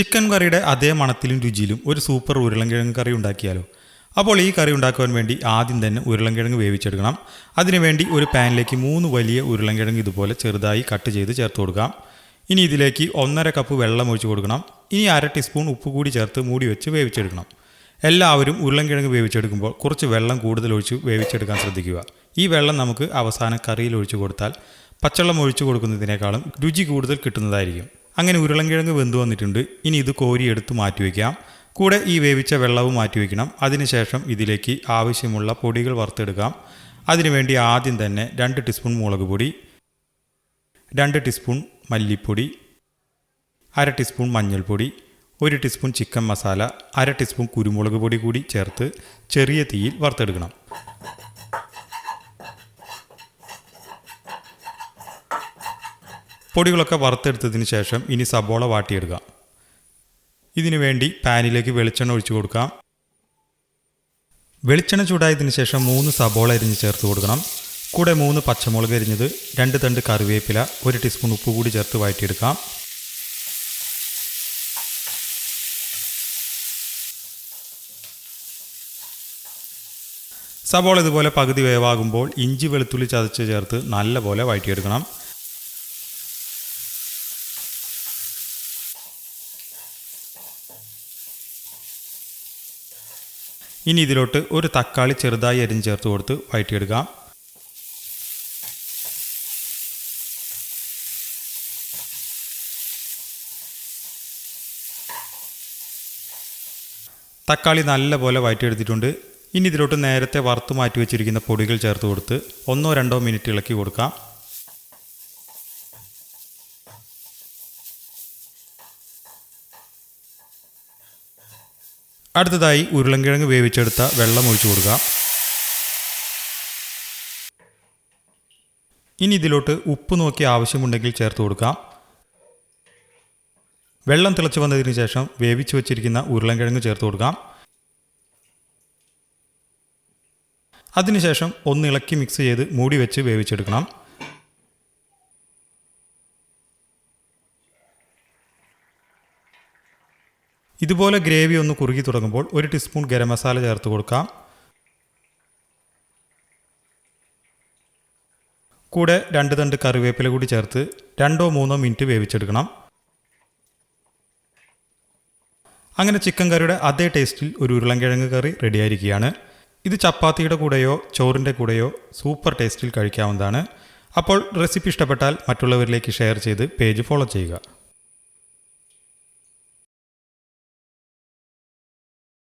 Chicken കറിയുടെ അതേ മണത്തിലും രുചിയിലും ഒരു സൂപ്പർ ഉരുളൻകിഴങ്ങ് കറി ഉണ്ടാക്കിയാലോ? അപ്പോൾ ഈ കറി ഉണ്ടാക്കുവാൻ വേണ്ടി ആദ്യം തന്നെ ഉരുളൻകിഴങ്ങ് വേവിച്ചെടുക്കണം. അതിനുവേണ്ടി ഒരു പാനിലേക്ക് മൂന്ന് വലിയ ഉരുളൻകിഴങ്ങ് ഇതുപോലെ ചെറുതായി കട്ട് ചെയ്ത് ചേർത്ത് കൊടുക്കാം. ഇനി ഇതിലേക്ക് ഒന്നര കപ്പ് വെള്ളം ഒഴിച്ച് കൊടുക്കണം. ഇനി അര ടീസ്പൂൺ ഉപ്പ് കൂടി ചേർത്ത് മൂടി വെച്ച് വേവിച്ചെടുക്കണം. എല്ലാവരും ഉരുളൻകിഴങ്ങ് വേവിച്ചെടുക്കുമ്പോൾ കുറച്ച് വെള്ളം കൂടുതൽ ഒഴിച്ച് വേവിച്ചെടുക്കാൻ ശ്രദ്ധിക്കുക. ഈ വെള്ളം നമുക്ക് അവസാന കറിയിൽ ഒഴിച്ചു കൊടുത്താൽ പച്ചവെള്ളം ഒഴിച്ചു കൊടുക്കുന്നതിനേക്കാളും രുചി കൂടുതൽ കിട്ടുന്നതായിരിക്കും. അങ്ങനെ ഉരുളൻകിഴങ്ങ് വെന്ത് വന്നിട്ടുണ്ട്. ഇനി ഇത് കോരിയെടുത്ത് മാറ്റിവെക്കാം കൂടെ ഈ വേവിച്ച വെള്ളവും മാറ്റിവെക്കണം അതിനുശേഷം ഇതിലേക്ക് ആവശ്യമുള്ള പൊടികൾ വറുത്തെടുക്കാം. അതിനുവേണ്ടി ആദ്യം തന്നെ രണ്ട് ടീസ്പൂൺ മുളക് പൊടി രണ്ട് ടീസ്പൂൺ മല്ലിപ്പൊടി അര ടീസ്പൂൺ മഞ്ഞൾപ്പൊടി ഒരു ടീസ്പൂൺ ചിക്കൻ മസാല അര ടീസ്പൂൺ കുരുമുളക് പൊടി കൂടി ചേർത്ത് ചെറിയ തീയിൽ വറുത്തെടുക്കണം. പൊടികളൊക്കെ വറുത്തെടുത്തതിന് ശേഷം ഇനി സബോള വാട്ടിയെടുക്കാം ഇതിനു വേണ്ടി പാനിലേക്ക് വെളിച്ചെണ്ണ ഒഴിച്ചു കൊടുക്കാം. വെളിച്ചെണ്ണ ചൂടായതിന് ശേഷം മൂന്ന് സബോള അരിഞ്ഞ് ചേർത്ത് കൊടുക്കണം. കൂടെ മൂന്ന് പച്ചമുളക് അരിഞ്ഞത് രണ്ട് തണ്ട് കറിവേപ്പില ഒരു ടീസ്പൂൺ ഉപ്പ് കൂടി ചേർത്ത് വഴറ്റിയെടുക്കാം. സബോള ഇതുപോലെ പകുതി വേവാകുമ്പോൾ ഇഞ്ചി വെളുത്തുള്ളി ചതച്ച് ചേർത്ത് നല്ലപോലെ വഴറ്റിയെടുക്കണം. ഇനി ഇതിലോട്ട് ഒരു തക്കാളി ചെറുതായി അരിഞ്ഞ് ചേർത്ത് കൊടുത്ത് വഴറ്റിയെടുക്കുക തക്കാളി നല്ലപോലെ വഴറ്റിയെടുത്തിട്ടുണ്ട് ഇനി ഇതിലോട്ട് നേരത്തെ വറുത്ത് മാറ്റി വെച്ചിരിക്കുന്ന പൊടികൾ ചേർത്ത് കൊടുത്ത് ഒന്നോ രണ്ടോ മിനിറ്റ് ഇളക്കി കൊടുക്കാം. അടുത്തതായി ഉരുളൻകിഴങ്ങ് വേവിച്ചെടുത്ത വെള്ളം ഒഴിച്ചു കൊടുക്കുക ഇനി ഇതിലോട്ട് ഉപ്പ് നോക്കി ആവശ്യമുണ്ടെങ്കിൽ ചേർത്ത് കൊടുക്കാം. വെള്ളം തിളച്ചു വന്നതിന് ശേഷം വേവിച്ചു വെച്ചിരിക്കുന്ന ഉരുളൻകിഴങ്ങ് ചേർത്ത് കൊടുക്കാം. അതിനുശേഷം ഒന്ന് ഇളക്കി മിക്സ് ചെയ്ത് മൂടി വെച്ച് വേവിച്ചെടുക്കണം. ഇതുപോലെ ഗ്രേവി ഒന്ന് കുറുകി തുടങ്ങുമ്പോൾ ഒരു ടീസ്പൂൺ ഗരം മസാല ചേർത്ത് കൊടുക്കാം. കൂടെ രണ്ട് തണ്ട് കറിവേപ്പില കൂടി ചേർത്ത് രണ്ടോ മൂന്നോ മിനിറ്റ് വേവിച്ചെടുക്കണം. അങ്ങനെ ചിക്കൻ കറിയുടെ അതേ ടേസ്റ്റിൽ ഒരു ഉരുളൻകിഴങ്ങ് കറി റെഡിയായിരിക്കുകയാണ്. ഇത് ചപ്പാത്തിയുടെ കൂടെയോ ചോറിന്റെ കൂടെയോ സൂപ്പർ ടേസ്റ്റിൽ കഴിക്കാവുന്നതാണ്. അപ്പോൾ റെസിപ്പി ഇഷ്ടപ്പെട്ടാൽ മറ്റുള്ളവരിലേക്ക് ഷെയർ ചെയ്ത് പേജ് ഫോളോ ചെയ്യുക.